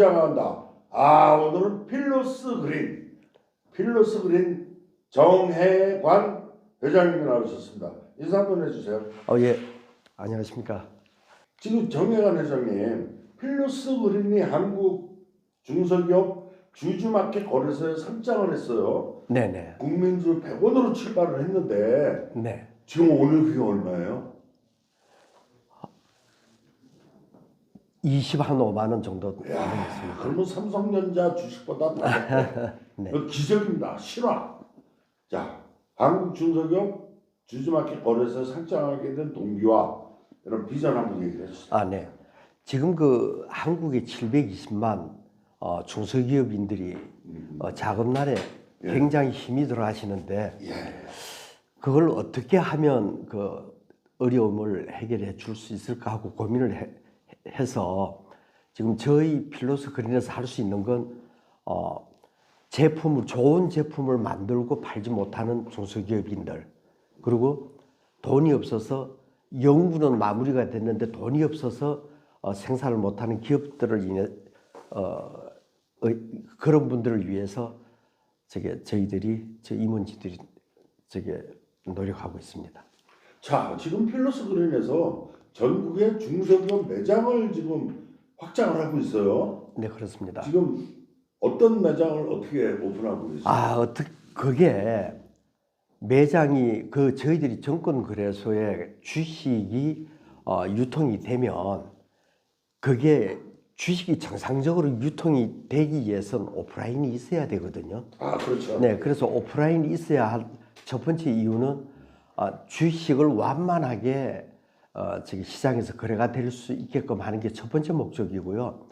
비장한다. 아 오늘은 필로스 그린, 필로스 그린 정혜관 회장님이 나오셨습니다. 인사 한번 해주세요. 어, 예. 안녕하십니까. 지금 정혜관 회장님, 필로스 그린이 한국 중소기업 주주마켓 거래소에 선장을 했어요. 네네. 국민주 100원으로 출발을 했는데 네. 지금 오늘 그게 얼마예요? 20한 5만 원 정도 야, 되겠습니다. 그러면 삼성전자 주식보다 네. 이거 기적입니다. 실화. 자, 한국 중소기업 주주마켓 거래소에 상장하게 된 동기와 이런 비전 한번 얘기해 주세요. 아, 네. 지금 그 한국의 720만 어, 중소기업인들이 어, 자금난에 예. 굉장히 힘이 들어 하시는데 예. 그걸 어떻게 하면 그 어려움을 해결해 줄 수 있을까 하고 고민을 해, 해서 지금 저희 필로스 그린에서 할 수 있는 건 어, 제품을 좋은 제품을 만들고 팔지 못하는 중소기업인들 그리고 돈이 없어서 연구는 마무리가 됐는데 돈이 없어서 어, 생산을 못하는 기업들을 인해 어, 어, 그런 분들을 위해서 저게 저희들이 저 임원진들이 저게 노력하고 있습니다. 자, 지금 필로스 그린에서 전국의 중소기업 매장을 지금 확장을 하고 있어요. 네 그렇습니다. 지금 어떤 매장을 어떻게 오픈하고 있어요? 아 어떻게 그게 매장이 그 저희들이 정권 거래소에 주식이 어, 유통이 되면 그게 주식이 정상적으로 유통이 되기 위해서는 오프라인이 있어야 되거든요. 아, 그렇죠. 네, 그래서 오프라인이 있어야 할 첫 번째 이유는 어, 주식을 완만하게 어, 저기 시장에서 거래가 될 수 있게끔 하는 게 첫 번째 목적이고요.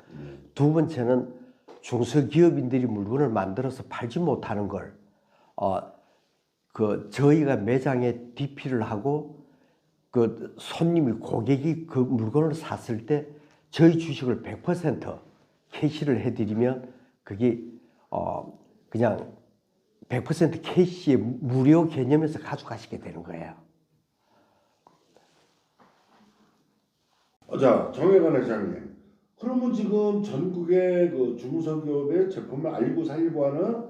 두 번째는 중소기업인들이 물건을 만들어서 팔지 못하는 걸, 어, 그 저희가 매장에 DP를 하고 그 손님이 고객이 그 물건을 샀을 때 저희 주식을 100% 캐시를 해드리면 그게 어 그냥 100% 캐시의 무료 개념에서 가져가시게 되는 거예요. 자, 정혜관 회장님. 그러면 지금 전국의 그 중소기업의 제품을 알리고 살리고 하는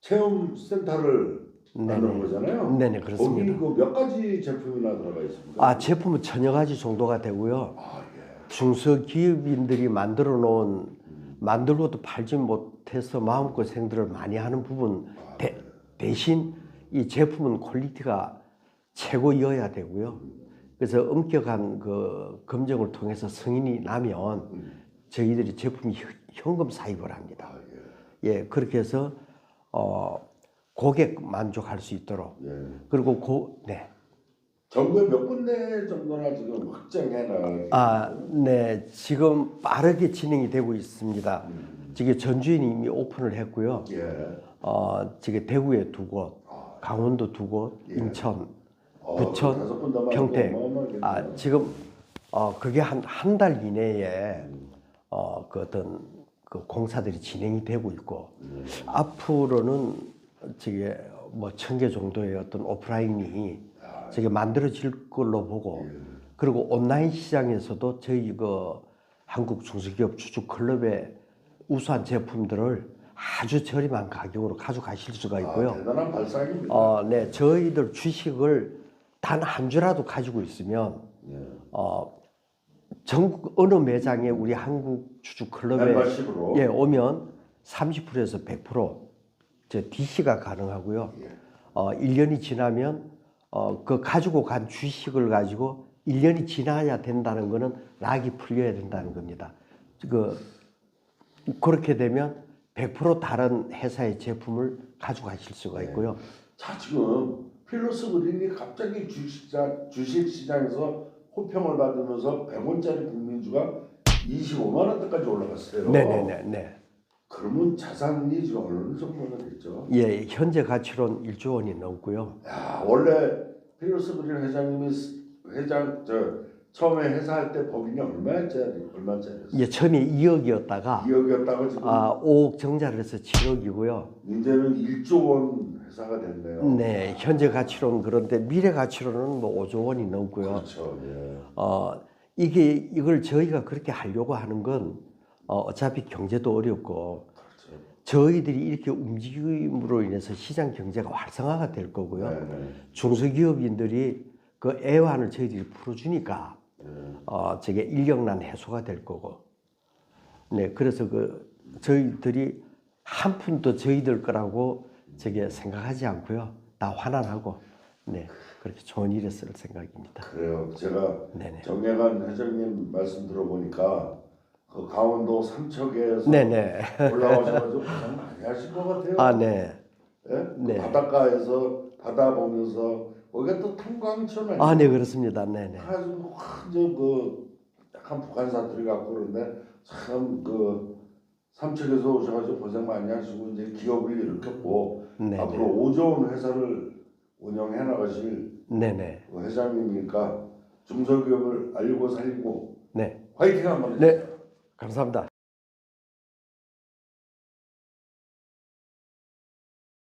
체험 센터를 만드는 거잖아요. 네네 거기 그렇습니다. 그몇 가지 제품이나 들어가 있습니까? 아 제품은 천여 가지 정도가 되고요. 아, 예. 중소기업인들이 만들어 놓은 만들고도 팔지 못해서 마음고생들을 많이 하는 부분 대, 대신 이 제품은 퀄리티가 최고여야 되고요. 그래서 엄격한 그 검증을 통해서 승인이 나면 저희들이 제품이 현- 현금 사입을 합니다. 아, 예. 예, 그렇게 해서 어, 고객 만족할 수 있도록 예. 그리고 고, 네. 전국에 몇 군데 정도나 지금 확정해 나가고 아, 네. 지금 빠르게 진행이 되고 있습니다. 지금 전주에 이미 오픈을 했고요. 예. 어, 지금 대구에 두 곳, 강원도 두 곳, 예. 인천, 어, 부천, 군 남았고 평택. 아, 지금 어, 그게 한 한 달 이내에 어, 그 어떤 그 공사들이 진행이 되고 있고 앞으로는 저게 뭐천 개 정도의 어떤 오프라인이 저게 만들어질 걸로 보고 그리고 온라인 시장에서도 저희 그 한국 중소기업 주주 클럽의 우수한 제품들을 아주 저렴한 가격으로 가져가실 수가 있고요. 아, 대단한 발상입니다. 어, 네, 저희들 주식을 단 한 주라도 가지고 있으면 예. 어, 전국 어느 매장에 우리 한국 주주 클럽에 멤버십으로 예, 오면 30%에서 100%저 DC가 가능하고요. 예. 어, 1년이 지나면 어, 그 가지고 간 주식을 가지고 1년이 지나야 된다는 거는 락이 풀려야 된다는 겁니다. 그 그렇게 되면 100% 다른 회사의 제품을 가져가실 수가 있고요. 자 지금 필로스 그린이 갑자기 주식시장 주식시장에서 호평을 받으면서 100원짜리 국민주가 25만 원대까지 올라갔어요. 네네네. 네. 그러면 자산이 지금 어느 정도나 됐죠? 예, 현재 가치로는 1조 원이 넘고요. 야 원래 필로스 그린 회장님이 스- 회장 저 처음에 회사할 때 법인이 얼마짜리 얼마짜리였어요? 예, 처음에 2억이었다가 2억이었다고 지금 아, 5억 정자를 해서 7억이고요. 이제는 1조 원 회사가 됐네요. 네, 현재 가치로는 그런데 미래 가치로는 뭐 5조 원이 넘고요. 그렇죠. 예. 어, 이게 이걸 저희가 그렇게 하려고 하는 건 어, 어차피 경제도 어렵고 그렇죠. 저희들이 이렇게 움직임으로 인해서 시장 경제가 활성화가 될 거고요. 네, 네. 중소기업인들이 그 애환을 저희들이 풀어주니까 네. 어, 저게 인력난 해소가 될 거고. 네, 그래서 그 저희들이 한 푼도 저희들 거라고 저게 생각하지 않고요. 다 환원하고, 네, 그렇게 좋은 일에 쓸 생각입니다. 그래요. 제가 네네. 정예관 회장님 말씀 들어보니까 그 강원도 삼척에서 네네. 올라오셔가지고 고생 많이 하실 것 같아요. 아, 네. 예? 그 네. 바닷가에서 바다 보면서 거기가 또 아니에요? 아, 네, 그렇습니다. 네네. 아주 완전 그 약간 북한 사투리 같고 그런데 참그 삼척에서 오셔가지고 고생 많이 하시고 이제 기업을 일으켰고 네네. 앞으로 5조 원 회사를 운영해 나가실 네네. 그 회장님이니까 중소기업을 알고 살리고 네. 화이팅 한번 네. 해주세요. 감사합니다.